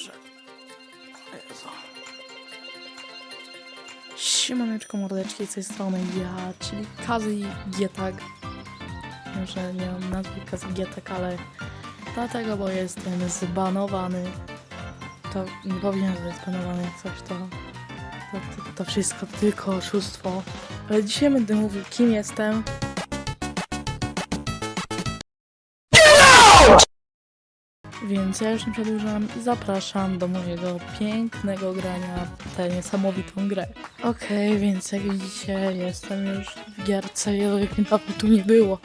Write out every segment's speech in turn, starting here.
Boże. Jezu. Siemaneczko mordeczki, z tej strony ja, czyli Kazy Gietak. Może nie mam nazwy Kazy Gietak, ale dlatego, bo jestem zbanowany. To nie powinien być zbanowany jak coś, to, to, to, to wszystko tylko oszustwo. Ale dzisiaj będę mówił kim jestem. Więc ja już nie przedłużam i zapraszam do mojego pięknego grania w tę niesamowitą grę. Okej, więc jak widzicie, jestem już w gierce, jakby nawet tu nie było.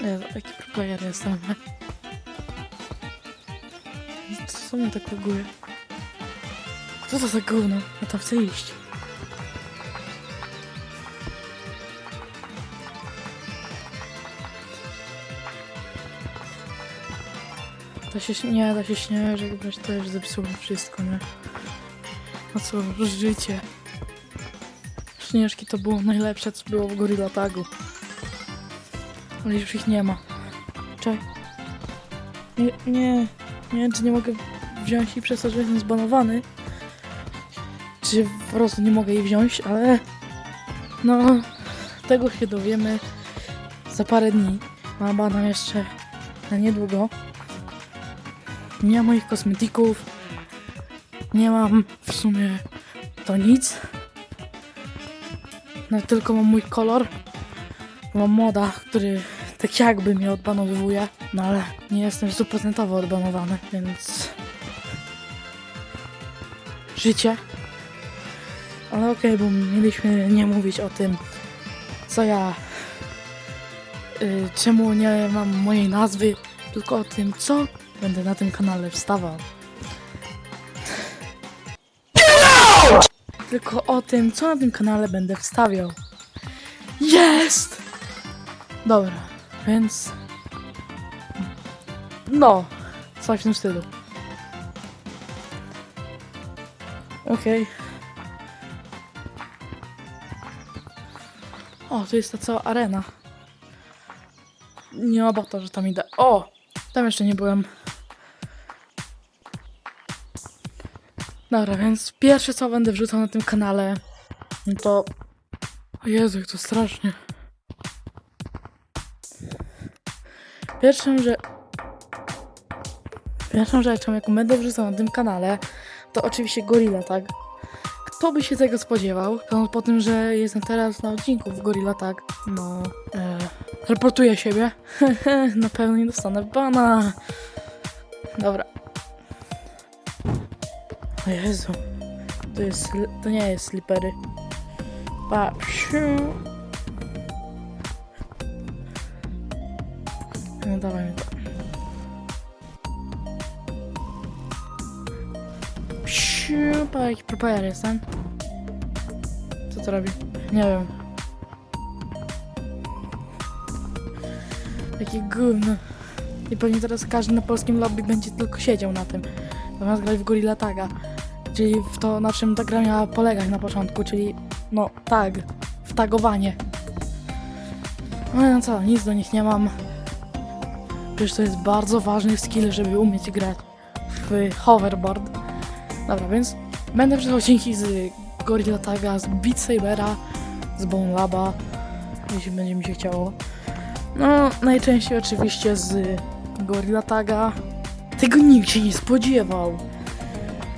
Jezu, jaki player jestem. Co mnie tak laguje? Co to za gówno? Ja tam chcę iść. To się nie, to się śmieje, że ktoś to już zepsuł mi wszystko, nie? No co, życie. Śnieżki to było najlepsze, co było w Gorilla Tagu. Ale już ich nie ma. Czekaj. Nie, nie, nie wiem, czy nie mogę wziąć i przez że jestem zbanowany. Czy po prostu nie mogę jej wziąć, ale... No, tego się dowiemy za parę dni. Mam bana jeszcze na niedługo. Nie moich kosmetyków. Nie mam w sumie to nic. No tylko mam mój kolor. Mam moda, który tak jakby mnie odbanowuje. No ale nie jestem stuprocentowo odbanowany, więc... Życie. Ale okej, bo mieliśmy nie mówić o tym, co ja... Y, czemu nie mam mojej nazwy, tylko o tym, co będę na tym kanale wstawał. Tylko o tym, co na tym kanale będę wstawiał. Jest! Dobra, więc. No, coś w tym stylu. Okej. O, to jest ta cała arena. Nie ma to, że tam idę. O! Tam jeszcze nie byłem. Dobra, więc pierwsze co będę wrzucał na tym kanale no to... O Jezu, to strasznie. Pierwszą, że... Pierwszą rzeczą, jaką będę wrzucał na tym kanale, to oczywiście Gorilla, tak? Kto by się tego spodziewał? To po tym, że jestem teraz na odcinku w Gorilla, tak? No... E, reportuję siebie. na pewno nie dostanę bana. Dobra. O Jezu. To jest... To nie jest slipery. Pa, psiu. No dawaj mi to. Psiu, pa, jaki propojar jestem. Co to robi? Nie wiem. Jakie gówno. I pewnie teraz każdy na polskim lobby będzie tylko siedział na tym. Zamiast grać w Gorilla Taga. Czyli w to, na czym ta gra miała polegać na początku, czyli no tag, w tagowanie. No no co, nic do nich nie mam. Przecież to jest bardzo ważny skill, żeby umieć grać w hoverboard. Dobra, więc będę wrzucał odcinki z Gorilla Taga, z Beat Sabera, z Bone Laba, jeśli będzie mi się chciało. No, najczęściej oczywiście z Gorilla Taga. Tego nikt się nie spodziewał.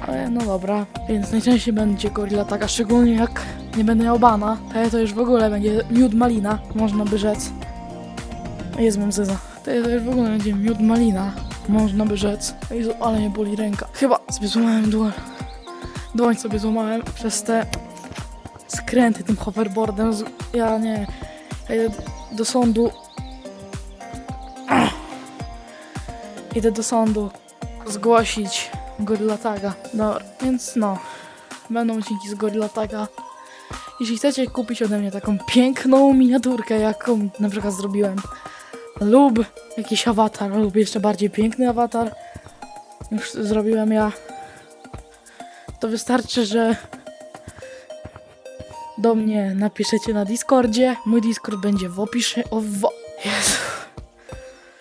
Ale no dobra, więc najczęściej będzie Gorilla Taga, szczególnie jak nie będę miał bana. To, to już w ogóle będzie miód malina, można by rzec. Jest mam zeza. To, to już w ogóle będzie miód malina, można by rzec. Jezu, ale mnie boli ręka. Chyba sobie złamałem dłoń. Dłoń sobie złamałem przez te skręty tym hoverboardem. Ja nie... Ja idę do sądu. Idę do sądu zgłosić Gorilla Taga. Dobra, więc no, będą odcinki z Gorilla Taga. Jeśli chcecie kupić ode mnie taką piękną miniaturkę, jaką na przykład zrobiłem, lub jakiś awatar, lub jeszcze bardziej piękny awatar, już zrobiłem ja, to wystarczy, że do mnie napiszecie na Discordzie. Mój Discord będzie w opisie. O, w, Jezu.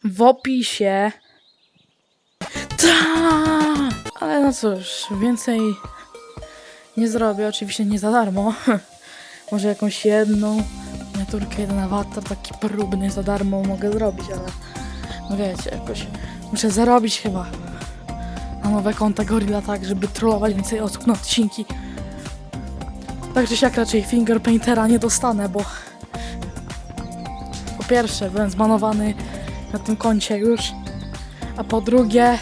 W opisie. Tak! No cóż, więcej nie zrobię, oczywiście nie za darmo. Może jakąś jedną miniaturkę, jeden awatar taki próbny za darmo mogę zrobić, ale no wiecie, jakoś muszę zarobić chyba na nowe konta Gorilla tak, żeby trollować więcej osób na odcinki. Tak czy siak raczej Fingerpaintera nie dostanę, bo po pierwsze byłem zbanowany na tym koncie już, a po drugie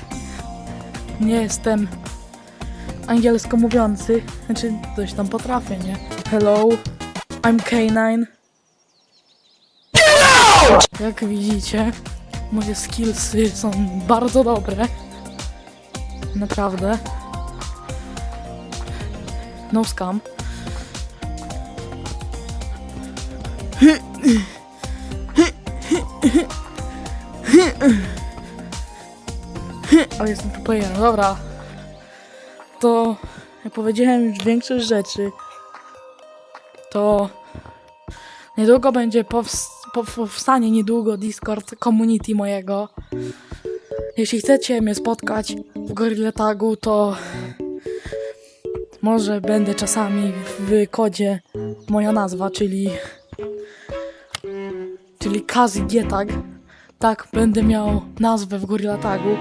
nie jestem angielsko mówiący, znaczy coś tam potrafię, nie? Hello, I'm K9. Jak widzicie, moje skillsy są bardzo dobre. Naprawdę. No scam. Jestem pro playerem, dobra. To, jak powiedziałem już większość rzeczy, to niedługo będzie powst- pow- powstanie niedługo Discord community mojego. Jeśli chcecie mnie spotkać w Gorilla Tagu, to może będę czasami w kodzie moja nazwa, czyli czyli Kazi Gietag. Tak, będę miał nazwę w Gorilla Tagu.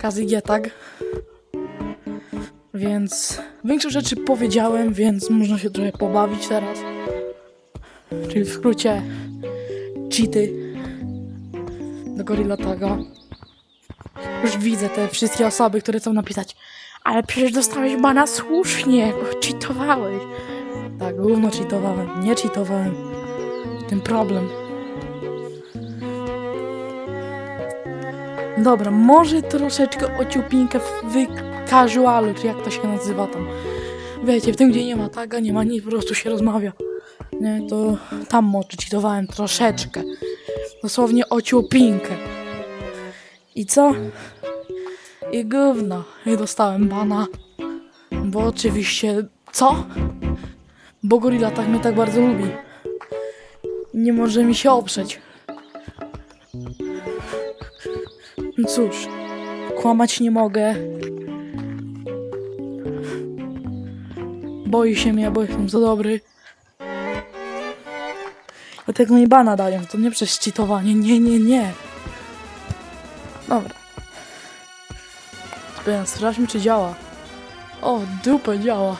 Kazi Gietag. Więc większość rzeczy powiedziałem, więc można się trochę pobawić teraz. Czyli w skrócie cheaty do Gorilla Taga. Już widzę te wszystkie osoby, które chcą napisać ale przecież dostałeś bana słusznie, bo cheatowałeś. Tak, gówno cheatowałem, nie cheatowałem. Ten problem. Dobra, może troszeczkę ociupinkę w casualu, czy jak to się nazywa tam. Wiecie, w tym gdzie nie ma taga, nie ma nic, po prostu się rozmawia. Nie, to tam może cheatowałem troszeczkę. Dosłownie ociupinkę. I co? I gówno. I dostałem bana. Bo oczywiście... Co? Bo Gorilla tak mnie tak bardzo lubi. Nie może mi się oprzeć. Cóż, kłamać nie mogę. Boi się mnie, bo jestem za dobry. Dlatego mi bana dają. To nie przez cheatowanie. Nie, nie, nie. Dobra. Sprawdźmy, czy działa. O, dupę działa.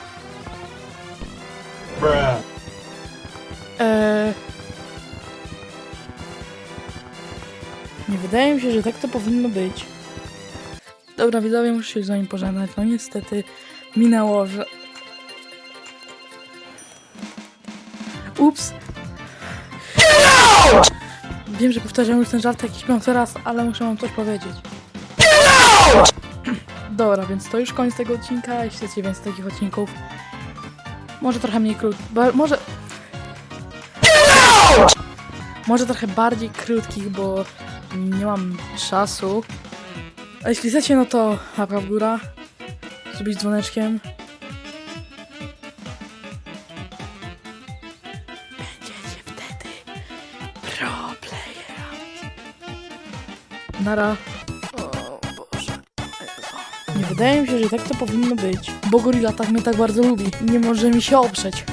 Wydaje mi się, że tak to powinno być. Dobra, widzowie, muszę się z wami pożegnać. No niestety minęło, że... Ups. Wiem, że powtarzam już ten żart jakiś piąty raz, ale muszę wam coś powiedzieć. Dobra, więc to już koniec tego odcinka. Jeśli chcecie więcej takich odcinków, może trochę mniej krót... ba- Może... Może trochę bardziej krótkich, bo nie mam czasu. A jeśli chcecie, no to łapka w górę. Zrobić dzwoneczkiem. Będziecie wtedy pro playerami. Nara. O Boże. Nie wydaje mi się, że tak to powinno być. Bo Gorilla tak mnie tak bardzo lubi. Nie może mi się oprzeć.